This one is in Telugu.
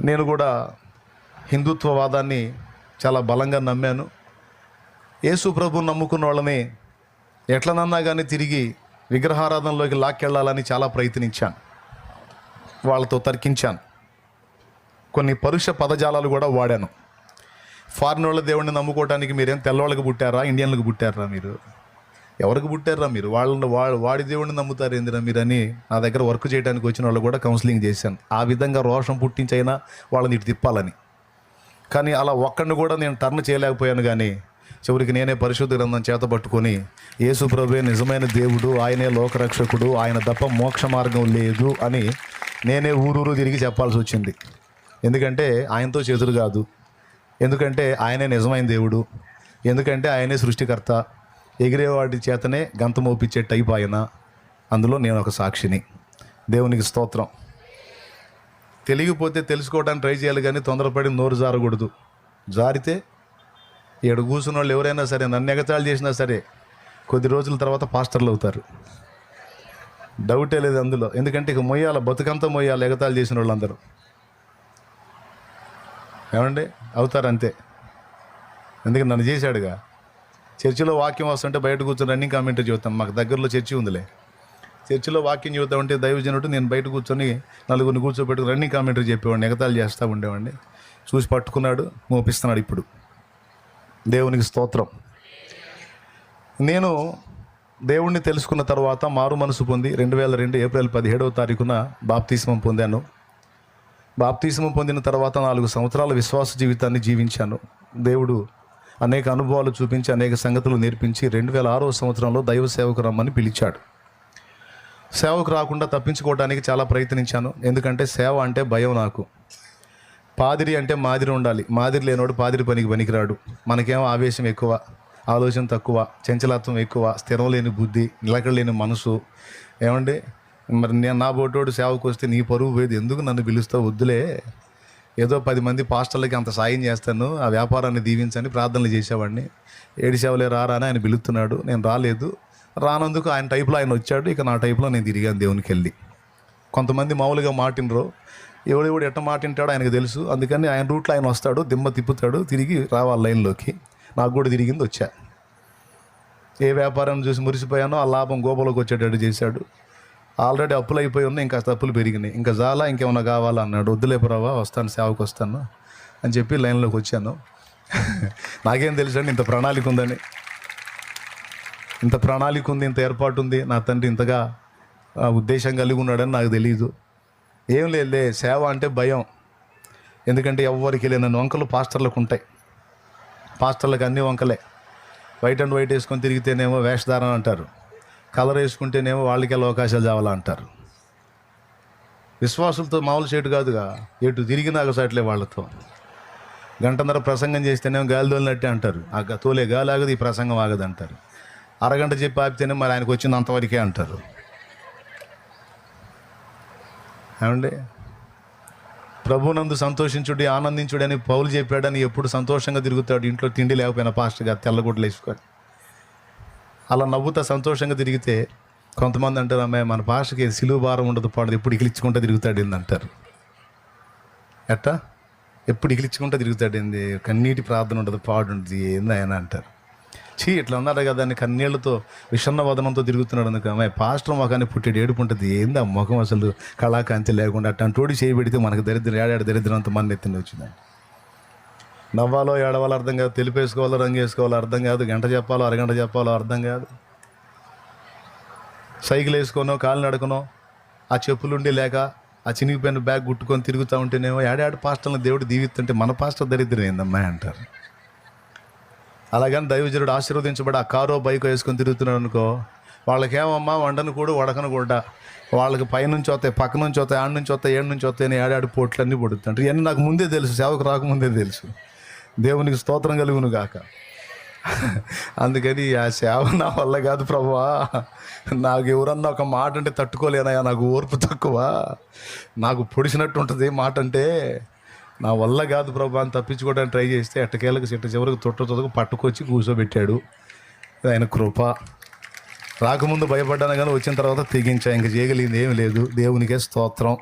నేను కూడా హిందుత్వవాదాన్ని చాలా బలంగా నమ్మాను. యేసు ప్రభు నమ్ముకున్న వాళ్ళని ఎట్లనన్నా కానీ తిరిగి విగ్రహారాధనలోకి లాక్కెళ్ళాలని చాలా ప్రయత్నించాను. వాళ్ళతో తర్కించాను. కొన్ని పరుష పదజాలాలు కూడా వాడాను. ఫారిన్ వాళ్ళ దేవుడిని నమ్ముకోవడానికి మీరేం తెల్లవాళ్ళకి పుట్టారా ఇండియన్లకు పుట్టారా మీరు? ఎవరికి పుట్టారా మీరు? వాళ్ళని వా వాడి దేవుడిని నమ్ముతారు ఏందిరా మీరని నా దగ్గర వర్క్ చేయడానికి వచ్చిన వాళ్ళు కూడా కౌన్సిలింగ్ చేశాను. ఆ విధంగా రోషం పుట్టించైనా వాళ్ళని ఇటు తిప్పాలని. కానీ అలా ఒక్కడిని కూడా నేను టర్న్ చేయలేకపోయాను కానీ చివరికి నేనే పరిశుద్ధ గ్రంథం చేత పట్టుకొని యేసు ప్రభువే నిజమైన దేవుడు ఆయనే లోకరక్షకుడు ఆయన తప్ప మోక్ష మార్గం లేదు అని నేనే ఊరూరు తిరిగి చెప్పాల్సి వచ్చింది. ఎందుకంటే ఆయనతో చేతులు కాదు. ఎందుకంటే ఆయనే నిజమైన దేవుడు. ఎందుకంటే ఆయనే సృష్టికర్త. ఎగిరేవాడి చేతనే గంతమోపించే టైప్ ఆయన అందులో నేను ఒక సాక్షిని. దేవునికి స్తోత్రం. తెలియకపోతే తెలుసుకోవడానికి ట్రై చేయాలి కానీ తొందరపడి నోరు జారకూడదు. జారితే ఏడు కూర్చున్న వాళ్ళు ఎవరైనా సరే నన్ను ఎగతాళి చేసినా సరే కొద్ది రోజుల తర్వాత పాస్టర్లు అవుతారు. డౌటే లేదు అందులో. ఎందుకంటే ఇక మొయ్యాల బతుకంతా మొయ్యాలి ఎగతాళి చేసిన వాళ్ళందరూ. ఏమండి? అవుతారు అంతే ఎందుకంటే నన్ను చేశాడుగా? చర్చిలో వాక్యం వస్తుంటే బయట కూర్చొని రన్నింగ్ కామెంట్ చూస్తాం. మాకు దగ్గరలో చర్చి ఉందిలే. చర్చిలో వాక్యం చూద్దాం ఉంటే దైవజనుడు నేను బయట కూర్చొని నలుగురిని కూర్చోబెట్టుకుని రన్నింగ్ కామెంటరీ చెప్పేవాడిని ఎగతాలు చేస్తూ ఉండేవాడిని. చూసి పట్టుకున్నాడు మోపిస్తున్నాడు ఇప్పుడు. దేవునికి స్తోత్రం. నేను దేవుణ్ణి తెలుసుకున్న తర్వాత మారు మనసు పొంది రెండు వేల రెండు ఏప్రిల్ పదిహేడవ తారీఖున బాప్తీస్మం పొందాను. బాప్తీస్మం పొందిన తర్వాత నాలుగు సంవత్సరాల విశ్వాస జీవితాన్ని జీవించాను. దేవుడు అనేక అనుభవాలు చూపించి అనేక సంగతులు నేర్పించి రెండు వేల ఆరో సంవత్సరంలో దైవ సేవకు రమ్మని పిలిచాడు. సేవకు రాకుండా తప్పించుకోవడానికి చాలా ప్రయత్నించాను. ఎందుకంటే సేవ అంటే భయం నాకు. పాదిరి అంటే మాదిరి ఉండాలి. మాదిరి లేనోడు పాదిరి పనికి పనికిరాడు. మనకేమో ఆవేశం ఎక్కువ ఆలోచన తక్కువ చంచలత్వం ఎక్కువ స్థిరం లేని బుద్ధి నిలకడ లేని మనసు. ఏమండి? మరి నేను నా బోటోడు సేవకు వస్తే నీ పరువు పోయేది ఎందుకు నన్ను పిలుస్తావు? వద్దులే. ఏదో పది మంది పాస్టర్లకి అంత సాయం చేస్తాను ఆ వ్యాపారాన్ని దీవించని ప్రార్థనలు చేసేవాడిని. ఏడిసేవలే రారా అని ఆయన పిలుస్తున్నాడు. నేను రాలేదు. రానందుకు ఆయన టైప్లో ఆయన వచ్చాడు. ఇక నా టైప్లో నేను తిరిగాను దేవునికి వెళ్ళి కొంతమంది మామూలుగా మాటినరు. ఎవడు ఎవడు ఎట్ట మాటింటాడో ఆయనకు తెలుసు. అందుకని ఆయన రూట్లో ఆయన వస్తాడు దిమ్మ తిప్పుతాడు తిరిగి రావాలి లైన్లోకి. నాకు కూడా తిరిగింది వచ్చా. ఏ వ్యాపారం చూసి మురిసిపోయానో ఆ లాభం గోపలోకి వచ్చేటట్టు చేశాడు. ఆల్రెడీ అప్పులు అయిపోయి ఉన్నాయి ఇంకా అప్పులు పెరిగినాయి. ఇంకా చాలా ఇంకేమైనా కావాలా అన్నాడు. వద్దులే వస్తాను సేవకు వస్తాను అని చెప్పి లైన్లోకి వచ్చాను. నాకేం తెలుసు అండి ఇంత ప్రణాళిక ఉందని. ఇంత ప్రణాళిక ఉంది ఇంత ఏర్పాటు ఉంది. నా తండ్రి ఇంతగా ఉద్దేశం కలిగి ఉన్నాడని నాకు తెలియదు ఏం లేదులే సేవ అంటే భయం. ఎందుకంటే ఎవరికి లేని వంకలు పాస్టర్లకు ఉంటాయి. పాస్టర్లకు అన్ని వంకలే. వైట్ అండ్ వైట్ వేసుకొని తిరిగితేనేమో వేషధారణ అంటారు. కలర్ వేసుకుంటేనేమో వాళ్ళకి ఎలా అవకాశాలు చావాలా అంటారు. విశ్వాసులతో మామూలు చేటు కాదుగా ఎటు తిరిగినా అగసాట్లే వాళ్ళతో. గంటన్నర ప్రసంగం చేస్తేనేమో గాలి తోలినట్టే అంటారు. ఆ గ- తోలే గాలి ఆగదు ఈ ప్రసంగం ఆగదు అంటారు. అరగంట చెప్పి ఆపితేనే మరి ఆయనకు వచ్చింది అంతవరకే అంటారు. ఏమండి? ప్రభునందు సంతోషించుడి ఆనందించుడి అని పౌలు చెప్పాడని ఎప్పుడు సంతోషంగా తిరుగుతాడు ఇంట్లో తిండి లేకపోయినా పాస్టర్ గారు తెల్లగుడ్లు వేసుకొని. అలా నవ్వుతా సంతోషంగా తిరిగితే కొంతమంది అంటారు అమ్మాయి మన భాషకి సిలువు భారం ఉండదు పాడదు ఎప్పుడు ఇగిలించుకుంటా తిరుగుతాడు అంటారు. ఎట్టా? ఎప్పుడు ఇగిలించుకుంటా తిరుగుతాడు ఏంది? కన్నీటి ప్రార్థన ఉండదు పాడు ఉంటుంది ఏంది ఆయన అంటారు. చీ ఇట్లా అన్నారు కదా అని కన్నీళ్ళతో విషన్న వదనంతో తిరుగుతున్నాడు అందుకు అమ్మాయి పాస్టర్ మొఖాన్ని పుట్టేడు ఏడుపు ఉంటుంది ఏంది ఆ ముఖం అసలు? కళాకాంతి లేకుండా అట్టంటోడి చేయబెడితే మనకు దరిద్రం ఏడాడు దరిద్రం అంత మన ఎత్తున వచ్చిందండి నవ్వాలో ఏడవాలో అర్థం కాదు. తెలిపేసుకోవాలో రంగు వేసుకోవాలో అర్థం కాదు. గంట చెప్పాలో అరగంట చెప్పాలో అర్థం కాదు. సైకిల్ వేసుకోనో కాలు నడకనో ఆ చెప్పులుండి లేక ఆ చినిగిపోయిన బ్యాగ్ గుట్టుకొని తిరుగుతూ ఉంటేనేమో ఏడాడు పాస్టర్లను దేవుడు దీవిస్తుంటే మన పాస్టర్ దరిద్రం ఏందమ్మా అంటారు. అలాగని దైవజనుడు ఆశీర్వదించబడి ఆ కారో బైక్ వేసుకొని తిరుగుతున్నాడు అనుకో వాళ్ళకేమమ్మా వండను కూడా వడకను కూడా. వాళ్ళకి పైనుంచి వస్తాయి పక్క నుంచి వస్తాయి ఆడ నుంచి వస్తాయి ఏడు నుంచి వస్తాయి అని ఏడాడు పోట్లన్నీ పడుతుంటారు. ఇవన్నీ నాకు ముందే తెలుసు సేవకు రాకముందే తెలుసు. దేవునికి స్తోత్రం కలుగును గాక. అందుకని ఆ సేవ నా వల్ల కాదు ప్రభువా నాకు ఎవరన్నా ఒక మాట అంటే తట్టుకోలేనయా నాకు ఓర్పు తక్కువ. నాకు పొడిచినట్టు ఉంటుంది మాట అంటే నా వల్ల కాదు ప్రభు అని తప్పించుకోవడానికి ట్రై చేస్తే ఎట్టకేళ్ళకి చెట్టు చివరికి తొట్ట తొదకు పట్టుకొచ్చి కూర్చోబెట్టాడు. ఇది ఆయన కృప. రాకముందు భయపడ్డాను కానీ వచ్చిన తర్వాత తెగించా ఇంక చేయగలిగింది ఏమి లేదు. దేవునికే స్తోత్రం.